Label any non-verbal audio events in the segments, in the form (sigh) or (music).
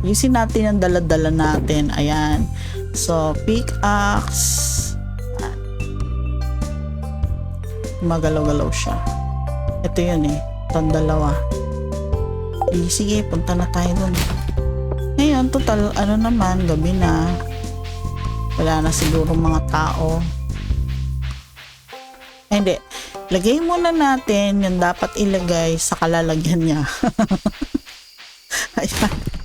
Yusin natin yung dala-dala natin. Ayan. So, pickaxe. Magalaw-galaw siya. Ito yun eh. Itong dalawa. Eh, sige, punta na tayo dun. Ngayon, total, ano naman, gabi na. Wala na siguro mga tao. Eh, hindi. Lagay muna natin yung dapat ilagay sa kalalagyan niya. (laughs) Ayan.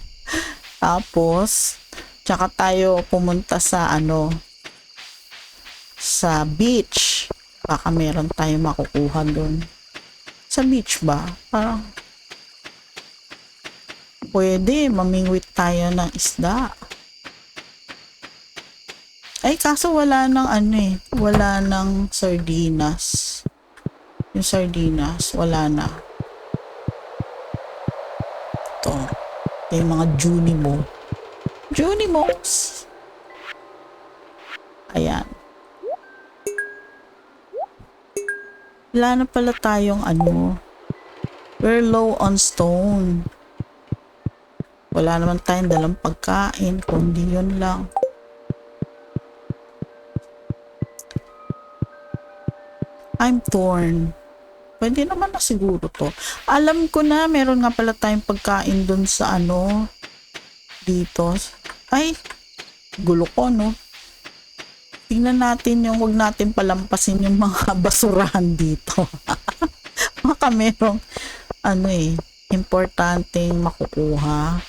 Tapos, tsaka tayo pumunta sa ano, sa beach. Baka meron tayo makukuha doon. Sa beach ba? Parang, pwede, mamingwit tayo ng isda. Ay, kaso wala ng ano eh. Wala ng sardinas. Yung sardinas, wala na. Ito. Ito yung mga Junimo. Junimos! Ayan. Wala na pala tayong ano. We're low on stone. Wala naman tayong dalang pagkain, kundi yun lang. I'm torn. Pwede naman na siguro to. Alam ko na, meron nga pala tayong pagkain dun sa ano, dito. Ay, gulo ko, no? Tingnan natin yung, wag natin palampasin yung mga (laughs) basurahan dito. (laughs) Baka merong, ano eh, importanteng makukuha.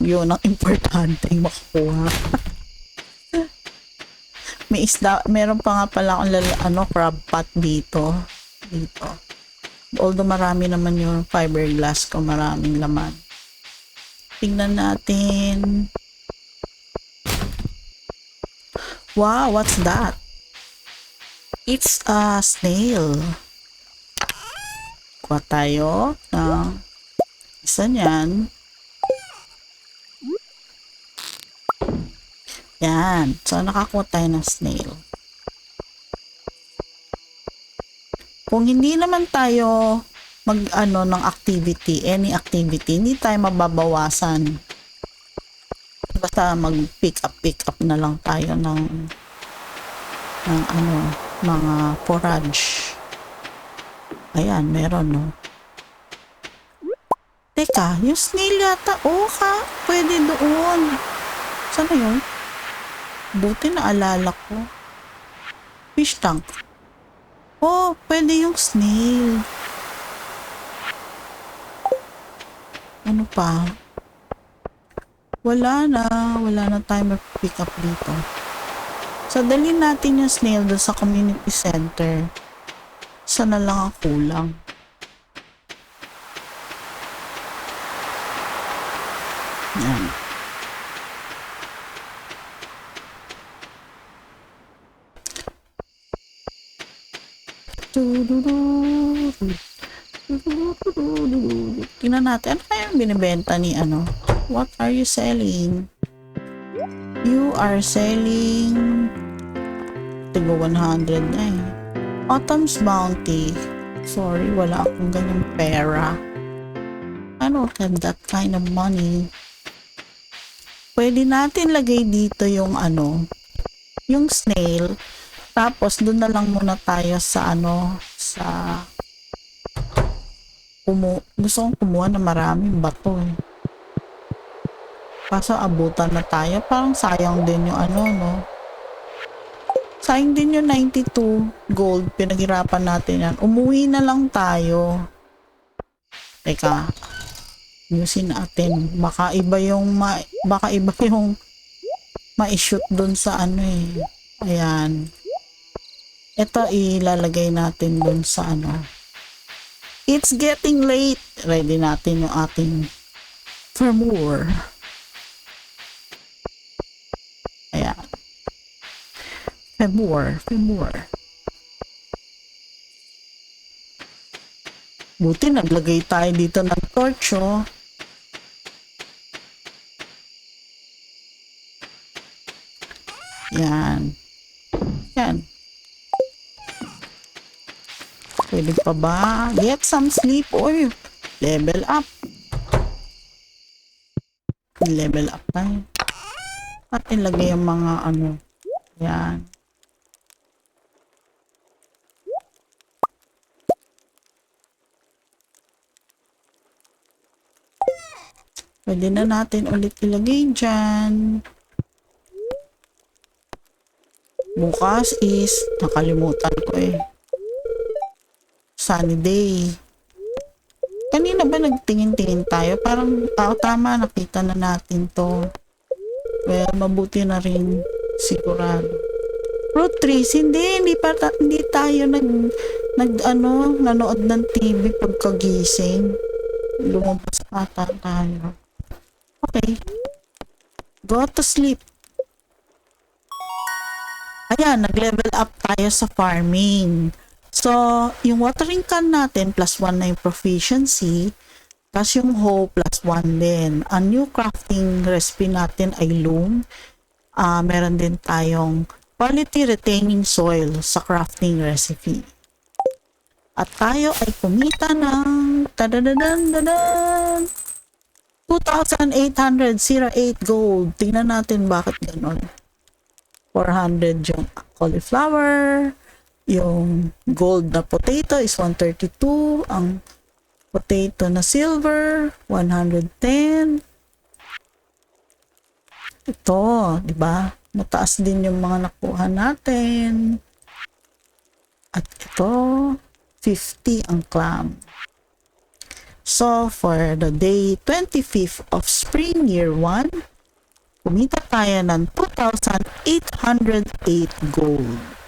Yun ang importanteng makukuha. (laughs) May isda, meron pa nga pala akong lala, ano, crab pot dito. Dito. Although marami naman yung fiberglass ko, maraming laman. Tingnan natin. Wow, what's that? It's a snail. Kuha tayo ng isa niyan. Yan. So, nakakuha tayo ng snail. Kung hindi naman tayo mag ano ng activity, any activity, hindi tayo mababawasan. Basta mag pick up pick up na lang tayo ng ng ano, mga forage. Ayan, meron no. Teka, yung snail yata, oh ka, pwede doon. Saan yun? Buti na alala ko. Fish tank. Oh, pwede yung snail. Ano pa? Wala na. Wala na tayo pick up dito. So, dalhin natin yung snail doon sa community center. Sana lang ang kulang. Yan. Tingnan natin. Ano kaya yung binibenta ni ano? What are you selling? You are selling Tigo 100 na eh. Autumn's Bounty. Sorry, wala akong ganyang pera. I don't have that kind of money. Pwede natin lagay dito yung ano, yung snail. Tapos, doon na lang muna tayo sa ano, sa kumu gusto kong kumuha na maraming bato eh. Kaso abutan na tayo. Parang sayang din yung ano, no? Sayang din yung 92 gold. Pinaghirapan natin yan. Umuwi na lang tayo. Teka. Ayusin natin. Baka iba yung ma baka iba (laughs) yung ma-shoot dun sa ano eh. Ayan. Ito ilalagay natin dun sa ano. It's getting late. Ready natin yung ating firmware. Ayan. Firmware. Firmware. Buti naglagay tayo dito ng torch, oh. Yan. Pwede pa ba? Get some sleep. Uy, level up. level up tayo. At ilagay yung mga ano. Yan. Pwede na natin ulit ilagay dyan. Bukas is, nakalimutan ko eh. Sunny day. Kanina ba nagtingin-tingin tayo? Parang, ah, tama, nakita na natin to. Well, mabuti na rin sigurado. Fruit trees, hindi, hindi pa, hindi tayo nag, nag, ano, nanood ng TV pagkagising. Lumabas ata tayo. Okay. Go to sleep. Ayan, nag-level up tayo sa farming. So, yung watering can natin, plus 1 na yung proficiency. Tapos yung hoe, plus 1 din. Ang new crafting recipe natin ay loom. Ah, meron din tayong quality retaining soil sa crafting recipe. At tayo ay kumita ng tadadadan 2,808 gold. Tingnan natin bakit ganon. 400 yung cauliflower. Yung gold na potato is 132. Ang potato na silver, 110. Ito, di ba? Mataas din yung mga nakuha natin. At ito, 50 ang clam. So, for the day 25th of spring year 1, kumita tayo ng 2,808 gold.